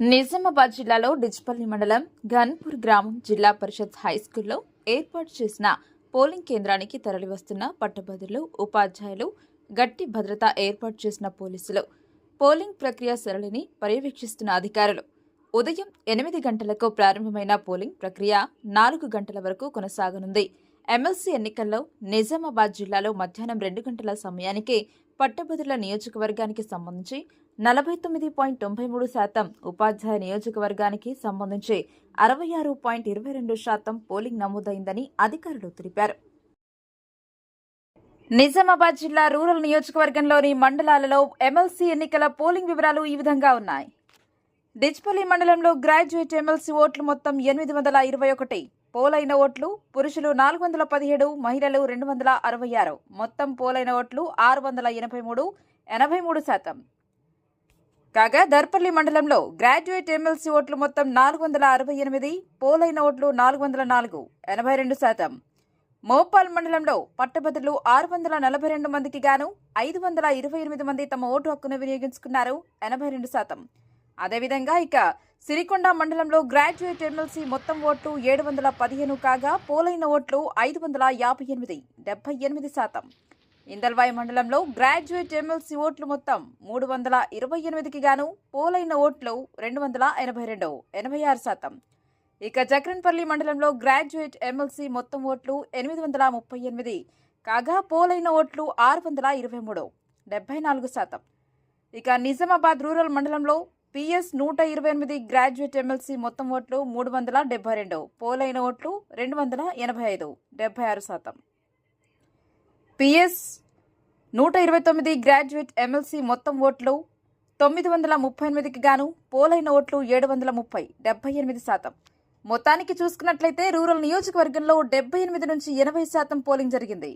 నిజామాబాద్ జిల్లాలో డిజ్పల్లి మండలం ఘన్పూర్ గ్రామం జిల్లా పరిషత్ హైస్కూల్లో ఏర్పాటు చేసిన పోలింగ్ కేంద్రానికి తరలివస్తున్న పట్టభద్రులు ఉపాధ్యాయులు గట్టి భద్రత ఏర్పాటు చేసిన పోలీసులు పోలింగ్ ప్రక్రియ సరళిని పర్యవేక్షిస్తున్న అధికారులు. ఉదయం ఎనిమిది గంటలకు ప్రారంభమైన పోలింగ్ ప్రక్రియ నాలుగు గంటల వరకు కొనసాగనుంది. ఎమ్మెల్సీ ఎన్నికల్లో నిజామాబాద్ జిల్లాలో మధ్యాహ్నం రెండు గంటల సమయానికి పట్టభద్రుల నియోజకవర్గానికి సంబంధించి నలభై తొమ్మిది పాయింట్ తొంభై మూడు శాతం ఉపాధ్యాయ నియోజకవర్గానికి సంబంధించి అరవై ఆరు పాయింట్ ఇరవై రెండు శాతం పోలింగ్ నమోదైందని అధికారులు తెలిపారు. నిజామాబాద్ జిల్లా రూరల్ నియోజకవర్గంలోని మండలాలలో ఎమ్మెల్సీ ఎన్నికల పోలింగ్ వివరాలు ఈ విధంగా ఉన్నాయి. డిచ్పల్లి మండలంలో గ్రాడ్యుయేట్ ఎమ్మెల్సీ ఓట్లు మొత్తం ఎనిమిది వందల ఇరవై ఒకటి పోలైన ఓట్లు పురుషులు నాలుగు వందల పదిహేడు మహిళలు రెండు వందల అరవై ఆరు. మొత్తం పోలైన ఓట్లు ఆరు వందల ఎనభై మూడు ఎనభై మూడు శాతం. కాగా దర్పల్లి మండలంలో గ్రాడ్యుయేట్ ఎమ్మెల్సీ ఓట్లు మొత్తం నాలుగు వందల అరవై ఎనిమిది పోలైన ఓట్లు నాలుగు వందల నాలుగు ఎనభై రెండు శాతం. మోపాల్ మండలంలో పట్టభద్రులు ఆరు వందల నలభై రెండు మందికి గాను ఐదు వందల ఇరవై ఎనిమిది మంది తమ ఓటు హక్కును వినియోగించుకున్నారు ఎనభై రెండు శాతం. అదేవిధంగా ఇక సిరికొండ మండలంలో గ్రాడ్యుయేట్ ఎమ్మెల్సీ మొత్తం ఓట్లు ఏడు వందల పదిహేను కాగా పోలైన ఓట్లు ఐదు వందల యాభై ఎనిమిది డెబ్బై ఎనిమిది శాతం. ఇందల్వాయి మండలంలో గ్రాడ్యుయేట్ ఎమ్మెల్సీ ఓట్లు మొత్తం మూడు వందల ఇరవై ఎనిమిదికి గాను పోలైన ఓట్లు రెండు వందల ఎనభై రెండు ఎనభై ఆరు శాతం. ఇక జక్రన్పల్లి మండలంలో గ్రాడ్యుయేట్ ఎమ్మెల్సీ మొత్తం ఓట్లు ఎనిమిది వందల ముప్పై ఎనిమిది కాగా పోలైన ఓట్లు ఆరు వందల ఇరవై మూడు డెబ్బై నాలుగు శాతం. ఇక నిజామాబాద్ రూరల్ మండలంలో పిఎస్ నూట ఇరవై ఎనిమిది గ్రాడ్యుయేట్ ఎమ్మెల్సీ మొత్తం ఓట్లు మూడు వందల డెబ్బై రెండు పోలైన ఓట్లు రెండు వందల ఎనభై ఐదు డెబ్బై ఆరు శాతం. పిఎస్ నూట ఇరవై తొమ్మిది గ్రాడ్యుయేట్ ఎమ్మెల్సీ మొత్తం ఓట్లు తొమ్మిది వందల ముప్పై ఎనిమిదికి గాను పోలైన ఓట్లు ఏడు వందల ముప్పై డెబ్బై ఎనిమిది శాతం. మొత్తానికి చూసుకున్నట్లయితే రూరల్ నియోజకవర్గంలో డెబ్బై ఎనిమిది నుంచి ఎనభై శాతం పోలింగ్ జరిగింది.